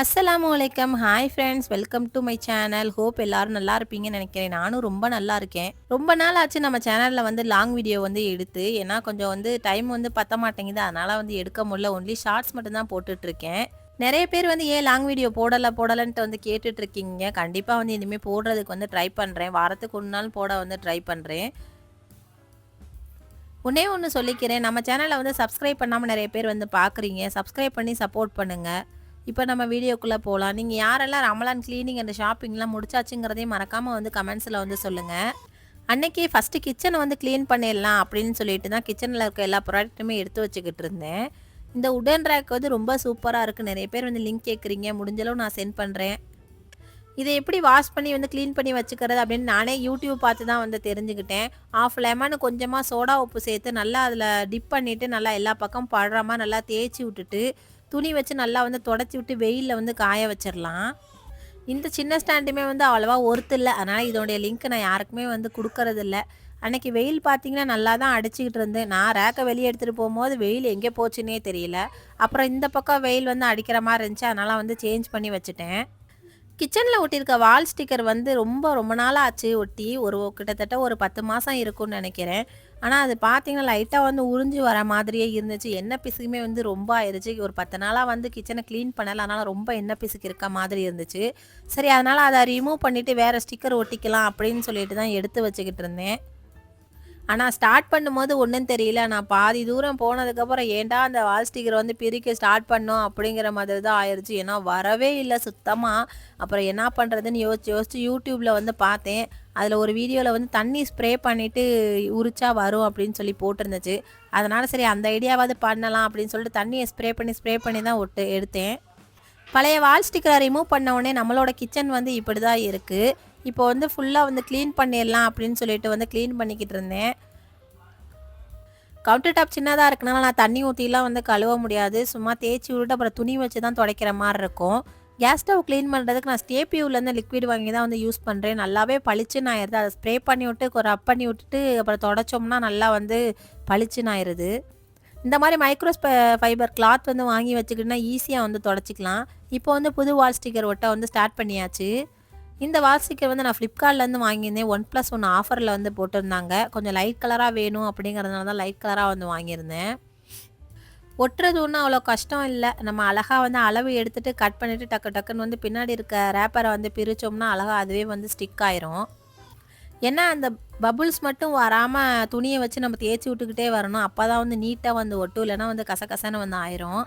அஸ்ஸலாமு வலைக்கம் hi friends welcome to my channel hope எல்லாரும் நல்லா இருப்பீங்கன்னு நினைக்கிறேன். நானும் ரொம்ப நல்லா இருக்கேன். ரொம்ப நாள் ஆச்சு நம்ம சேனலில் வந்து லாங் வீடியோ வந்து எடுத்து. ஏன்னா கொஞ்சம் வந்து டைம் வந்து பத்த மாட்டேங்குது. அதனால் வந்து எடுக்க முடியல. ஒன்லி ஷார்ட்ஸ் மட்டும்தான் போட்டுட்ருக்கேன் நிறைய பேர் வந்து ஏன் லாங் வீடியோ போடலை போடலைன்ட்டு வந்து கேட்டுட்ருக்கீங்க கண்டிப்பாக வந்து இனிமேல் போடுறதுக்கு வந்து ட்ரை பண்ணுறேன் வாரத்துக்கு ஒரு நாள் போட வந்து ட்ரை பண்ணுறேன் ஒன்னே ஒன்று சொல்லிக்கிறேன். நம்ம சேனலை வந்து சப்ஸ்கிரைப் பண்ணாமல் நிறைய பேர் வந்து பார்க்குறீங்க சப்ஸ்கிரைப் பண்ணி சப்போர்ட் பண்ணுங்கள் இப்போ நம்ம வீடியோக்குள்ளே போகலாம் நீங்கள் யாரெல்லாம் ரமலான் க்ளீனிங் அந்த ஷாப்பிங்லாம் முடிச்சாச்சுங்கிறதையும் மறக்காமல் வந்து கமெண்ட்ஸில் வந்து சொல்லுங்கள் அன்னைக்கு ஃபஸ்ட்டு கிச்சனை வந்து க்ளீன் பண்ணிடலாம் அப்படின்னு சொல்லிட்டு தான் கிச்சனில் இருக்க எல்லா ப்ராடக்ட்டுமே எடுத்து வச்சுக்கிட்டு இருந்தேன். இந்த உடன் ரேக் வந்து ரொம்ப சூப்பராக இருக்குது நிறைய பேர் வந்து லிங்க் கேட்குறீங்க முடிஞ்சளவு நான் சென்ட் பண்ணுறேன் இதை எப்படி வாஷ் பண்ணி வந்து க்ளீன் பண்ணி வச்சுக்கிறது அப்படின்னு நானே யூடியூப் பார்த்து தான் வந்து தெரிஞ்சுக்கிட்டேன். ஆஃப் லெமனு கொஞ்சமாக சோடா உப்பு சேர்த்து நல்லா அதில் டிப் பண்ணிவிட்டு நல்லா எல்லா பக்கம் படுற மாதிரி நல்லா தேய்ச்சி விட்டுட்டு துணி வச்சு நல்லா வந்து தொடச்சி விட்டு வெயிலில் வந்து காய வச்சிடலாம் இந்த சின்ன ஸ்டாண்டுமே வந்து அவ்வளோவா ஒருத்து இல்லை. அதனால் இதோடைய லிங்க் நான் யாருக்குமே வந்து கொடுக்கறதில்ல. அன்னைக்கு வெயில் பார்த்தீங்கன்னா நல்லா தான் அடிச்சுக்கிட்டு இருந்தேன். நான் ரேக்கை வெளியே எடுத்துகிட்டு போகும்போது வெயில் எங்கே போச்சுன்னே தெரியல. அப்புறம் இந்த பக்கம் வெயில் வந்து அடிக்கிற மாதிரி இருந்துச்சு. அதனால் வந்து சேஞ்ச் பண்ணி வச்சுட்டேன். கிச்சனில் ஒட்டியிருக்க வால் ஸ்டிக்கர் வந்து ரொம்ப ரொம்ப நாளாக ஆச்சு ஒட்டி ஒரு கிட்டத்தட்ட ஒரு பத்து மாதம் இருக்கும்னு நினைக்கிறேன். ஆனால் அது பார்த்தீங்கன்னா லைட்டாக வந்து உறிஞ்சி வர மாதிரியே இருந்துச்சு. எண்ணெய் பிசுக்குமே வந்து ரொம்ப ஆயிடுச்சு ஒரு பத்து நாளாக வந்து கிச்சனை க்ளீன் பண்ணலை. அதனால் ரொம்ப எண்ணெய் பிசுக்கு இருக்க மாதிரி இருந்துச்சு. சரி அதனால் அதை ரிமூவ் பண்ணிவிட்டு வேறு ஸ்டிக்கர் ஒட்டிக்கலாம் அப்படின்னு சொல்லிட்டு தான் எடுத்து வச்சுக்கிட்டு இருந்தேன். ஆனால் ஸ்டார்ட் பண்ணும்போது ஒன்றும் தெரியல. நான் பாதி தூரம் போனதுக்கப்புறம் ஏன்டா அந்த வால் ஸ்டிக்கர் வந்து பிரிக்க ஸ்டார்ட் பண்ணோம்? அப்படிங்கிற மாதிரி தான் ஆயிடுச்சு ஏன்னா வரவே இல்லை சுத்தமாக அப்புறம் என்ன பண்ணுறதுன்னு யோசிச்சு யோசிச்சு யூடியூப்பில் வந்து பார்த்தேன். அதில் ஒரு வீடியோவில் வந்து தண்ணி ஸ்ப்ரே பண்ணிவிட்டு உரிச்சா வரும் அப்படின்னு சொல்லி போட்டிருந்துச்சு. அதனால் சரி அந்த ஐடியாவாவது பண்ணலாம் அப்படின்னு சொல்லிட்டு தண்ணியை ஸ்ப்ரே பண்ணி ஸ்ப்ரே பண்ணி தான் ஒட்டு எடுத்தேன். பழைய வால் ஸ்டிக்கரை ரிமூவ் பண்ண உடனே நம்மளோட கிச்சன் வந்து இப்படி தான் இருக்குது இப்போ வந்து ஃபுல்லாக வந்து க்ளீன் பண்ணிடலாம் அப்படின்னு சொல்லிட்டு வந்து க்ளீன் பண்ணிக்கிட்டு இருந்தேன். கவுண்டர் டாப் சின்னதாக இருக்கனால நான் தண்ணி ஊற்றிலாம் வந்து கழுவ முடியாது. சும்மா தேய்ச்சி விட்டுட்டு அப்புறம் துணி வச்சு தான் துடைக்கிற மாதிரி இருக்கும். கேஸ் ஸ்டவ் க்ளீன் பண்ணுறதுக்கு நான் ஸ்டேபியூலேருந்து லிக்விட் வாங்கி தான் வந்து யூஸ் பண்ணுறேன் நல்லாவே பளிச்சுன்னு ஆயிடுது அதை ஸ்ப்ரே பண்ணி விட்டு ரப் பண்ணி விட்டுட்டு அப்புறம் தொடச்சோம்னா நல்லா வந்து பளிச்சுன்னு ஆயிடுது இந்த மாதிரி மைக்ரோ ஃபைபர் கிளாத் வந்து வாங்கி வச்சுக்கிட்டோன்னா ஈஸியாக வந்து தொடச்சிக்கலாம். இப்போ வந்து புது வால் ஸ்டிக்கர் ஒட்ட வந்து ஸ்டார்ட் பண்ணியாச்சு. இந்த வால் ஸ்டிக்கர் வந்து நான் ஃப்ளிப்கார்ட்லேருந்து வாங்கியிருந்தேன். ஒன் ப்ளஸ் ஒன் ஆஃபரில் வந்து போட்டிருந்தாங்க. கொஞ்சம் லைட் கலராக வேணும் அப்படிங்கிறதுனால தான் லைட் கலராக வந்து வாங்கியிருந்தேன். ஒட்டுறது ஒன்றும் அவ்வளோ கஷ்டம் இல்லை. நம்ம அழகாக வந்து அளவு எடுத்துகிட்டு கட் பண்ணிவிட்டு டக்கு டக்குன்னு வந்து பின்னாடி இருக்க ரேப்பரை வந்து பிரித்தோம்னா அழகாக அதுவே வந்து ஸ்டிக் ஆயிரும். ஏன்னா அந்த பபுள்ஸ் மட்டும் வராமல் துணியை வச்சு நம்ம தேய்ச்சி விட்டுக்கிட்டே வரணும். அப்போ தான் வந்து நீட்டாக வந்து ஒட்டும். இல்லைன்னா வந்து கசகசன்னு வந்து ஆயிரும்.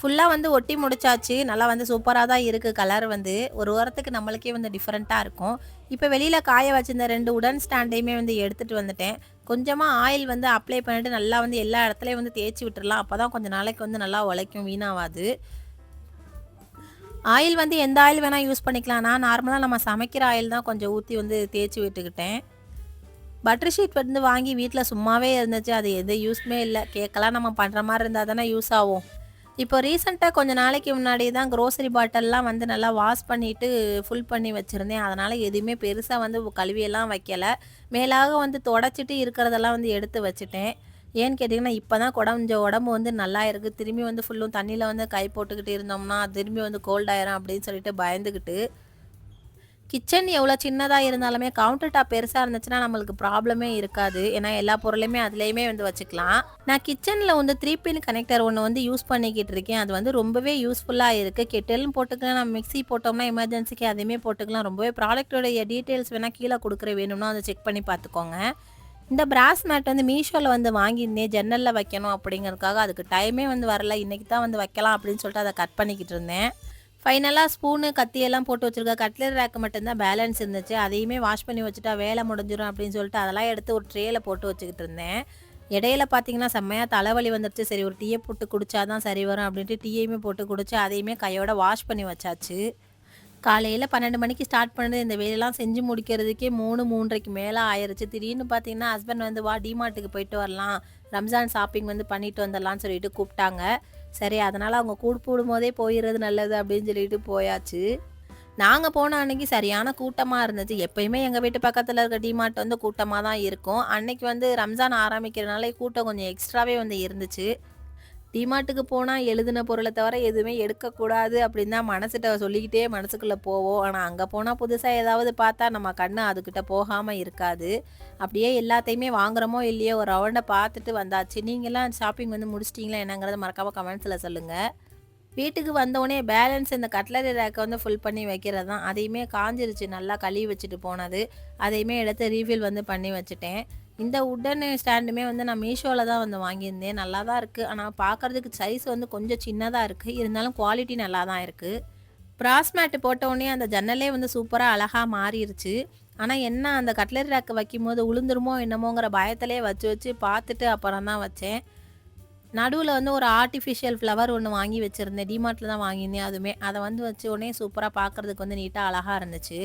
ஃபுல்லாக வந்து ஒட்டி முடிச்சாச்சு. நல்லா வந்து சூப்பராக தான் இருக்குது கலர் வந்து. ஒரு வாரத்துக்கு நம்மளுக்கே வந்து டிஃப்ரெண்ட்டாக இருக்கும். இப்போ வெளியில் காய வச்சிருந்த ரெண்டு உடன் ஸ்டாண்டையுமே வந்து எடுத்துகிட்டு வந்துட்டேன். கொஞ்சமாக ஆயில் வந்து அப்ளை பண்ணிவிட்டு நல்லா வந்து எல்லா இடத்துலையும் வந்து தேய்ச்சி விட்டுடலாம் அப்போ தான் கொஞ்சம் நாளைக்கு வந்து நல்லா உழைக்கும் வீணாகாது ஆயில் வந்து எந்த ஆயில் வேணால் யூஸ் பண்ணிக்கலாம். நான் நார்மலாக நம்ம சமைக்கிற ஆயில் தான் கொஞ்சம் ஊற்றி வந்து தேய்ச்சி விட்டுக்கிட்டேன். பட்டர் ஷீட் வந்து வாங்கி வீட்டில் சும்மாவே இருந்துச்சு. அது எந்த யூஸ்மே இல்லை. கேக்கெல்லாம் நம்ம பண்ணுற மாதிரி இருந்தால் தானே யூஸ் ஆகும். இப்போ ரீசெண்டாக கொஞ்சம் நாளைக்கு முன்னாடி தான் க்ரோசரி பாட்டில்லாம் வந்து நல்லா வாஷ் பண்ணிவிட்டு ஃபுல் பண்ணி வச்சுருந்தேன். அதனால் எதுவுமே பெருசாக வந்து கழுவியெல்லாம் வைக்கலை. மேலாக வந்து தொடச்சிட்டு இருக்கிறதெல்லாம் வந்து எடுத்து வச்சுட்டேன். ஏன்னு கேட்டிங்கன்னா இப்போ தான் கொஞ்சம் உடம்பு வந்து நல்லா இருக்குது திரும்பி வந்து ஃபுல்லும் தண்ணியில் வந்து கை போட்டுக்கிட்டு இருந்தோம்னா திரும்பி வந்து கோல்டாயிரும் அப்படின்னு சொல்லிட்டு பயந்துக்கிட்டு கிச்சன் எவ்வளோ சின்னதாக இருந்தாலுமே கவுண்டர் டாப் பெருசாக இருந்துச்சுன்னா நம்மளுக்கு ப்ராப்ளமே இருக்காது. ஏன்னா எல்லா பொருளையுமே அதுலேயுமே வந்து வச்சுக்கலாம். நான் கிச்சனில் வந்து த்ரீ பின் கனெக்டர் ஒன்று வந்து யூஸ் பண்ணிக்கிட்டு இருக்கேன். அது வந்து ரொம்பவே யூஸ்ஃபுல்லாக இருக்குது கெட்டலும் போட்டுக்கலாம். நம்ம மிக்ஸி போட்டோம்னா எமர்ஜென்சிக்கு அதையுமே போட்டுக்கலாம். ரொம்பவே ப்ராடக்டோடைய டீட்டெயில்ஸ் வேணால் கீழே கொடுக்குற வேணும்னா அதை செக் பண்ணி பார்த்துக்கோங்க. இந்த பிராஸ் மேட் வந்து மீஷோவில் வந்து வாங்கியிருந்தேன். ஜன்னலில் வைக்கணும் அப்படிங்கிறதுக்காக. அதுக்கு டைமே வந்து வரல. இன்றைக்கி தான் வந்து வைக்கலாம் அப்படின்னு சொல்லிட்டு அதை கட் பண்ணிக்கிட்டு இருந்தேன். ஃபைனலாக ஸ்பூனு கத்தியெல்லாம் போட்டு வச்சுருக்க. கட்லர் ரேக்கு மட்டும்தான் பேலன்ஸ் இருந்துச்சு. அதையுமே வாஷ் பண்ணி வச்சுட்டா வேலை முடிஞ்சிடும் அப்படின்னு சொல்லிட்டு அதெல்லாம் எடுத்து ஒரு ட்ரேயில் போட்டு வச்சுக்கிட்டு இருந்தேன். இடையில பார்த்தீங்கன்னா செம்மையாக தலைவலி வந்துடுச்சு சரி ஒரு டீயை போட்டு குடித்தா தான் சரி வரும் அப்படின்ட்டு டீயையுமே போட்டு குடிச்சு அதையுமே கையோட வாஷ் பண்ணி வச்சாச்சு. காலையில் பன்னெண்டு மணிக்கு ஸ்டார்ட் பண்ணது. இந்த வேலையெல்லாம் செஞ்சு முடிக்கிறதுக்கே மூணு மூன்றரைக்கு மேலே ஆயிடுச்சு திடீர்னு பார்த்தீங்கன்னா ஹஸ்பண்ட் வந்து வா டிமார்ட்டுக்கு போயிட்டு வரலாம். ரம்ஜான் ஷாப்பிங் வந்து பண்ணிட்டு வந்துடலாம்னு சொல்லிட்டு கூப்பிட்டாங்க. சரி அதனால் அவங்க கூப்பிடும் போதே போயிடுறது நல்லது அப்படின்னு சொல்லிட்டு போயாச்சு. நாங்கள் போன அன்னைக்கு சரியான கூட்டமாக இருந்துச்சு. எப்பயுமே எங்கள் வீட்டு பக்கத்தில் இருக்க டிமார்ட் வந்து கூட்டமாக தான் இருக்கும். அன்னைக்கு வந்து ரம்ஜான் ஆரம்பிக்கிறனால கூட்டம் கொஞ்சம் எக்ஸ்ட்ராவே வந்து இருந்துச்சு. டிமார்ட்டுக்கு போனால் எழுதின பொருளை தவிர எதுவுமே எடுக்கக்கூடாது அப்படின்னு தான் மனசுகிட்ட சொல்லிக்கிட்டே மனசுக்குள்ளே போவோம். ஆனால் அங்கே போனால் புதுசாக ஏதாவது பார்த்தா நம்ம கண்ணு அதுக்கிட்ட போகாமல் இருக்காது. அப்படியே எல்லாத்தையுமே வாங்குறோமோ இல்லையோ ஒரு ரவுண்டை பார்த்துட்டு வந்தாச்சு. நீங்களாம் ஷாப்பிங் வந்து முடிச்சிட்டிங்களா என்னங்கிறத மறக்காமல் கமெண்ட்ஸில் சொல்லுங்கள் வீட்டுக்கு வந்தோடனே பேலன்ஸ் இந்த கட்லரி ரேக்கை வந்து ஃபுல் பண்ணி வைக்கிறது தான். அதையுமே காஞ்சிருச்சு. நல்லா கழுவி வச்சுட்டு போனது. அதையுமே எடுத்து ரீஃபில் வந்து பண்ணி வச்சுட்டேன். இந்த உட்டன் ஸ்டாண்டுமே வந்து நான் மீஷோவில் தான் வந்து வாங்கியிருந்தேன். நல்லா தான் இருக்குது ஆனால் பார்க்குறதுக்கு சைஸ் வந்து கொஞ்சம் சின்னதாக இருக்குது இருந்தாலும் குவாலிட்டி நல்லா தான் இருக்குது ப்ராஸ் மேட்டு போட்டவுடனே அந்த ஜன்னலே வந்து சூப்பராக அழகாக மாறிடுச்சு ஆனால் என்ன அந்த கட்லரி ரேக்கு வைக்கும் போது உளுந்துருமோ என்னமோங்கிற பயத்திலே வச்சு வச்சு பார்த்துட்டு அப்புறம் தான் வச்சேன். நடுவில் வந்து ஒரு ஆர்டிஃபிஷியல் ஃப்ளவர் ஒன்று வாங்கி வச்சுருந்தேன். டிமார்ட்டில் தான் வாங்கியிருந்தேன். அதுவுமே அதை வந்து வச்ச உடனே சூப்பராக பார்க்குறதுக்கு வந்து நீட்டாக அழகாக இருந்துச்சு.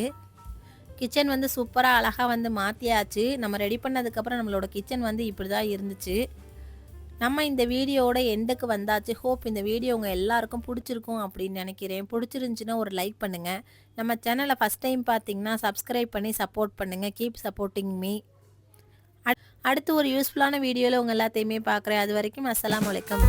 கிச்சன் வந்து சூப்பராக அழகாக வந்து மாற்றியாச்சு நம்ம ரெடி பண்ணதுக்கப்புறம் நம்மளோட கிச்சன் வந்து இப்படி தான் இருந்துச்சு. நம்ம இந்த வீடியோவோட எண்டுக்கு வந்தாச்சு. ஹோப் இந்த வீடியோ உங்கள் எல்லாருக்கும் பிடிச்சிருக்கும் அப்படின்னு நினைக்கிறேன். பிடிச்சிருந்துச்சின்னா ஒரு லைக் பண்ணுங்கள் நம்ம சேனலை ஃபஸ்ட் டைம் பார்த்தீங்கன்னா சப்ஸ்கிரைப் பண்ணி சப்போர்ட் பண்ணுங்கள் கீப் சப்போர்ட்டிங் மீ அடுத்து ஒரு யூஸ்ஃபுல்லான வீடியோவில் உங்கள் எல்லாத்தையுமே பார்க்குறேன். அது வரைக்கும் அஸ்லாம் வலைக்கம்